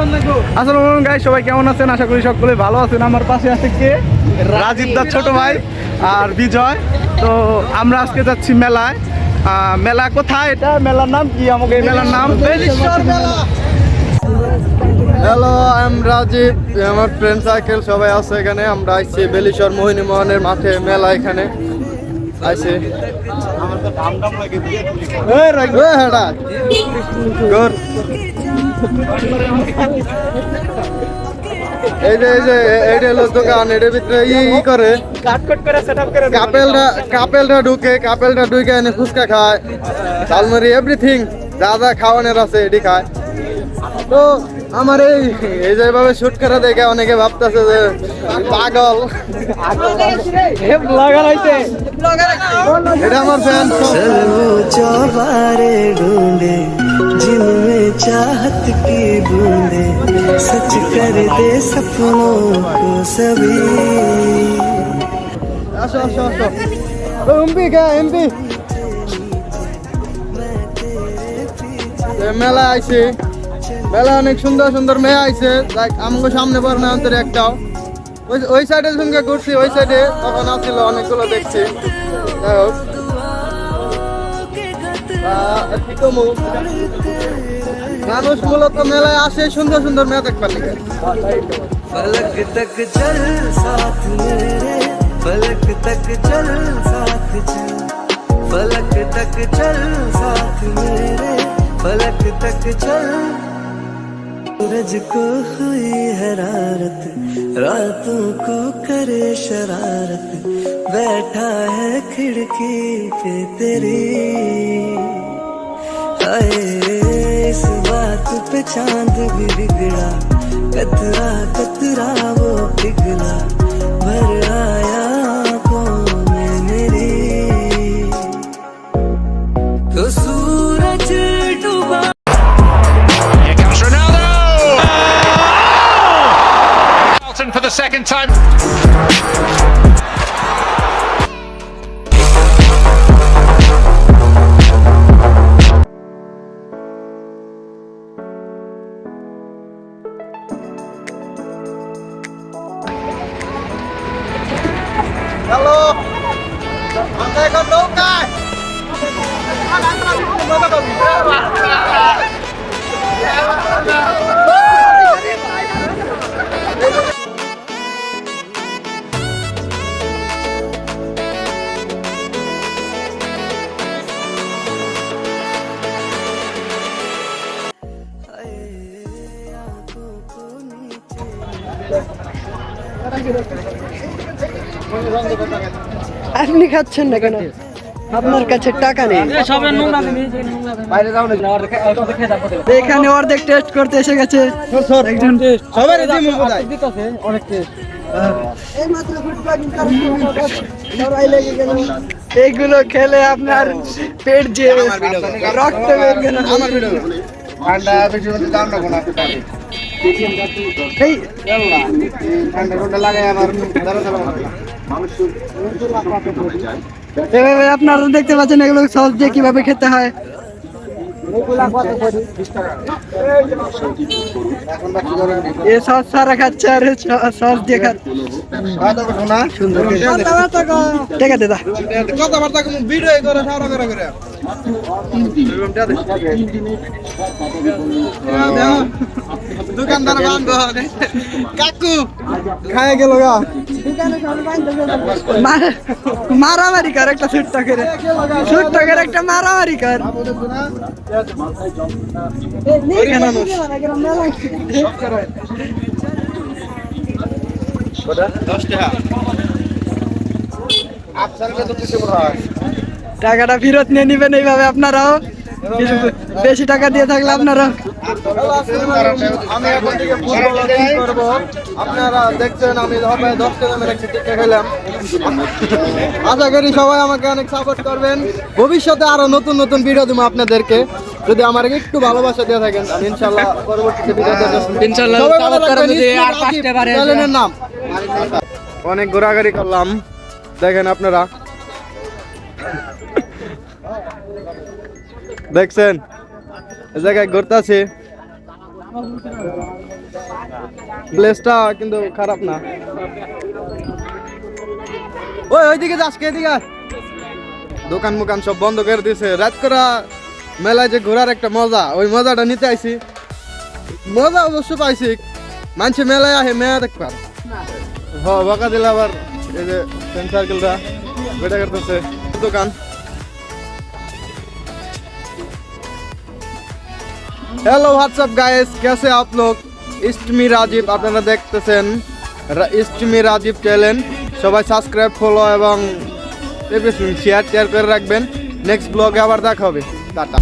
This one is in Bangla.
আসসালামু আলাইকুম গাইস সবাই কেমন আছেন? আশা করি সকলে ভালো আছেন। আমার পাশে আছে কে? রাজীব দার ছোট ভাই আর বিজয়। তো আমরা আজকে যাচ্ছি মেলায়। মেলা কোথায় এটা? মেলার নাম কি? আমাকে এই মেলার নাম হ্যালো আই এম রাজীব। আমার ফ্রেন্ড সার্কেল সবাই আছে এখানে। আমরা আইছি বেলিশর মোহিনী মোহনের মাঠে মেলা এখানে। আইছি এই যে এই যে এইটা হলো দোকান এটার ভিতরে ই ই করে। কাপেলটা কাপেলটা ঢুকে কাপেলটা ঢুকে এনে ফুচকা খায়। ঝালমুড়ি এভরিথিং যা যা খাওয়ানোর আছে এটি খায়। তো আমার এই এই যে এভাবে শুট করে দেখে অনেকে ভাবতেছে যে পাগল এটা আমার ফ্যান वो चौबारे ढूंढे जिनमें चाहत की बूंदे सच कर दे सपनों को सभी আসো আসো আসো এমপি কে এমপি মেলা আইছে মেলা অনেক সুন্দর সুন্দর মেয়ে আইছে লাইক আমাকে সামনে পর না অন্তরে একটাও ওই ওই সাইডের সঙ্গে ঘুরছি ওই সাইডে তখন আসছিল অনেকগুলো দেখছি যাই হোক আহ, কি কমু? মানুষ মূলত মেলায় আসে সুন্দর সুন্দর মেয়ে দেখবার লিগে फलक तक चल साथ मेरे फलक तक चल साथ चल फलक तक चल साथ मेरे फलक तक चल सूरज को हुई हरारत, रातों को करे शरारत, बैठा है खिड़की पे तेरी। हाय, इस बात पे चाँद भी बिगड़ा, कतरा कतरा वो पिघला, भर आया में मेरी। तो for the second time. Hello. Mantai kau আপনি খাচ্ছেন না কেন? আপনার কাছে টাকা নেই। এখানে অর্ধেক টেস্ট করতে এসে গেছে। একজন এইগুলো খেলে আপনার পেট যে রক্ত বেরবে না আমার এভাবে আপনারা দেখতে পাচ্ছেন এগুলো সস দিয়ে কীভাবে খেতে হয়। এ সস সারা খাচ্ছে আর সস দিয়ে খাচ্ছে। সুন্দর ঠিক আছে দাদা। দোকানদার বান্ধব কাকু খায় গেল গা। মা- মারামারি কর একটা ছোট্ট করে। ছোট্ট করে একটা মারামারি কর। এখানে মানুষ। টাকাটা ফেরত নিয়ে নিবেন এইভাবে আপনারাও। বেশি টাকা দিয়ে থাকলে আপনারা আমি এখন থেকে ফুটবল কি করব আপনারা দেখছেন আমি হবে দশ টাকা মেরে টিকা খেলাম আশা করি সবাই আমাকে অনেক সাপোর্ট করবেন। ভবিষ্যতে আরও নতুন নতুন ভিডিও দেবো আপনাদেরকে। যদি আমার একটু ভালোবাসা দিয়ে থাকেন আমি ইনশাল্লাহ পরবর্তীতে ভিডিও দেবো ইনশাল্লাহ চ্যানেলের নাম। অনেক ঘোরাঘুরি করলাম। দেখেন আপনারা। দেখছেন? জায়গায় ঘুরতে আছি প্লেসটা কিন্তু খারাপ না। ওই, ওইদিকে যাস কে, এদিকে দোকান মোকান সব বন্ধ করে দিছে। রাত করা মেলায় যে ঘোরার একটা মজা, ওই মজাটা নিতে আইছি। মজা অবশ্য পাইছি। মানছে মেলায় আহে মেয়া দেখবার হ, বকা দিলে আবার এই যে ফ্রেন্ড সার্কেলটা বেটা করতেছে। দোকান। হ্যালো হোয়াটসঅ্যাপ গাইস কেসে আপলোক ইস্টমি রাজীব, আপনারা দেখতেছেন। ইস্টমি রাজীব চ্যানেল সবাই সাবস্ক্রাইব ফলো এবং শেয়ার টেয়ার করে রাখবেন। নেক্সট ব্লগে আবার দেখা হবে। টাটা।